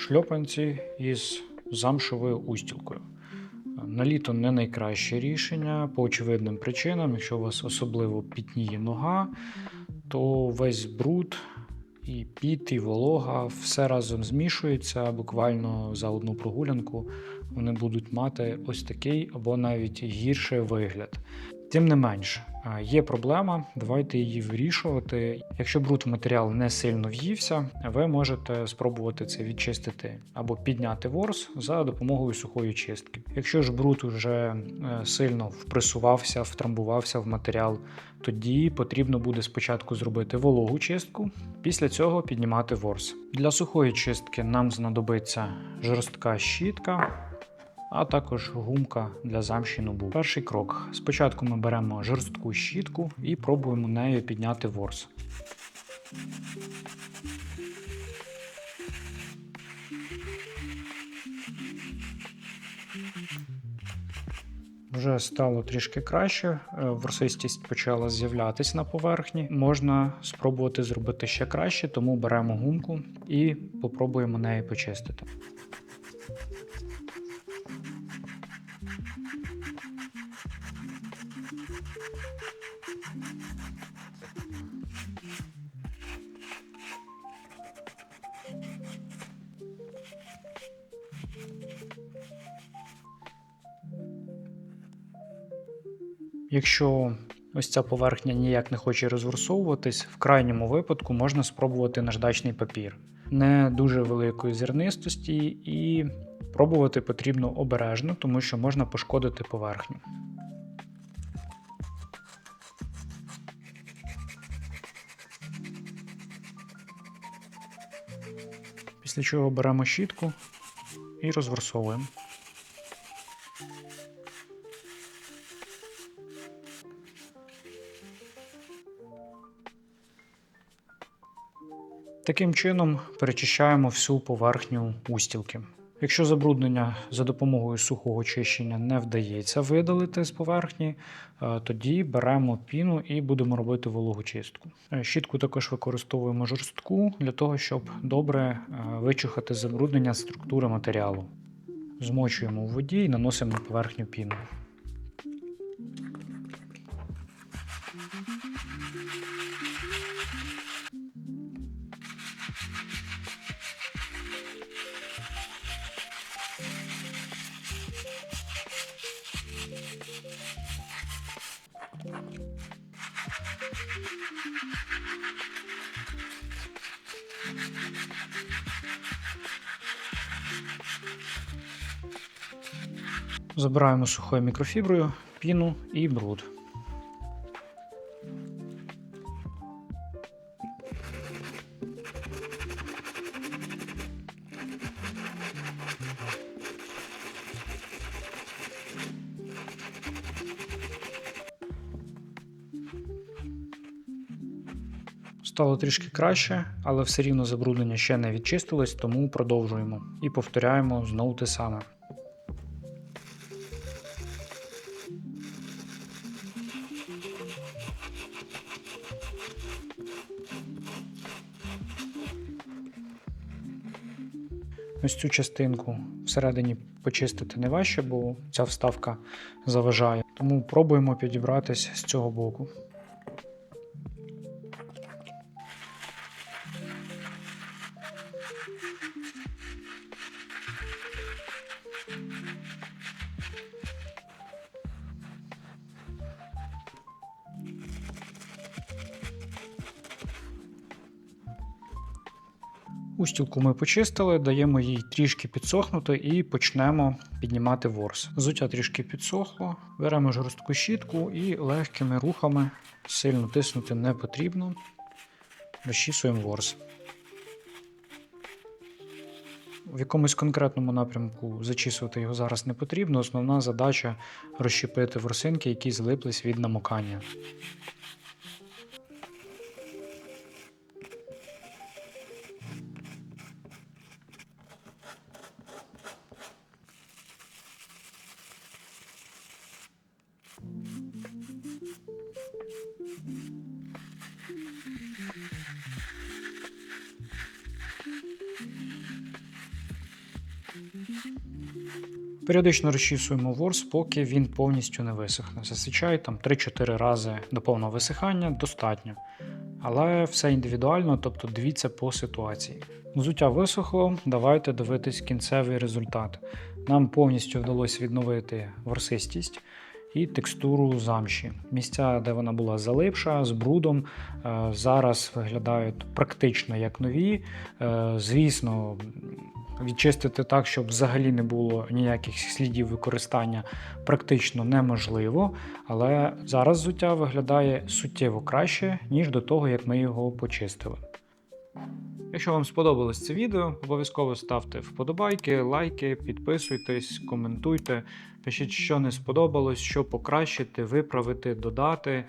шльопанці із замшевою устілкою. На літо не найкраще рішення по очевидним причинам. Якщо у вас особливо пітніє нога, то весь бруд, і піт, і волога, все разом змішується. Буквально за одну прогулянку вони будуть мати ось такий або навіть гірший вигляд. Тим не менш, є проблема, давайте її вирішувати. Якщо бруд в матеріал не сильно в'ївся, ви можете спробувати це відчистити або підняти ворс за допомогою сухої чистки. Якщо ж бруд уже е, сильно впресувався, втрамбувався в матеріал, тоді потрібно буде спочатку зробити вологу чистку, після цього піднімати ворс. Для сухої чистки нам знадобиться жорстка щітка а також гумка для замші був. Перший крок. Спочатку ми беремо жорстку щітку і пробуємо нею підняти ворс. Вже стало трішки краще, е, ворсистість почала з'являтися на поверхні. Можна спробувати зробити ще краще, тому беремо гумку і попробуємо нею почистити. Якщо ось ця поверхня ніяк не хоче розворсовуватись, в крайньому випадку можна спробувати наждачний папір. Не дуже великої зернистості, і пробувати потрібно обережно, тому що можна пошкодити поверхню. Після чого беремо щітку і розворсовуємо. Таким чином перечищаємо всю поверхню устілки. Якщо забруднення за допомогою сухого чищення не вдається видалити з поверхні, е, тоді беремо піну і будемо робити вологу чистку. Е, Щітку також використовуємо жорстку для того, щоб добре е, вичухати забруднення структури матеріалу. Змочуємо у воді і наносимо на поверхню піну. Забираємо сухою мікрофіброю, піну і бруд. Стало трішки краще, але все рівно забруднення ще не відчистилось, тому продовжуємо і повторяємо знову те саме. Ось цю частинку всередині почистити не важче, бо ця вставка заважає. Тому пробуємо підібратись з цього боку. Устілку ми почистили, даємо їй трішки підсохнути і почнемо піднімати ворс. Взуття трішки підсохло, беремо жорстку щітку і легкими рухами, сильно тиснути не потрібно, розчісуємо ворс. В якомусь конкретному напрямку зачісувати його зараз не потрібно. Основна задача розщепити ворсинки, які злиплись від намокання. Періодично розчісуємо ворс, поки він повністю не висохне. Зазвичай там 3-4 рази до повного висихання достатньо. Але все індивідуально, тобто дивіться по ситуації. Взуття висохло, давайте дивитись кінцевий результат. Нам повністю вдалося відновити ворсистість і текстуру замші. Місця, де вона була залипша з брудом, е, зараз виглядають практично як нові. Е, Звісно, відчистити так, щоб взагалі не було ніяких слідів використання, практично неможливо. Але зараз взуття виглядає суттєво краще, ніж до того, як ми його почистили. Якщо вам сподобалось це відео, обов'язково ставте вподобайки, лайки, підписуйтесь, коментуйте, пишіть, що не сподобалось, що покращити, виправити, додати.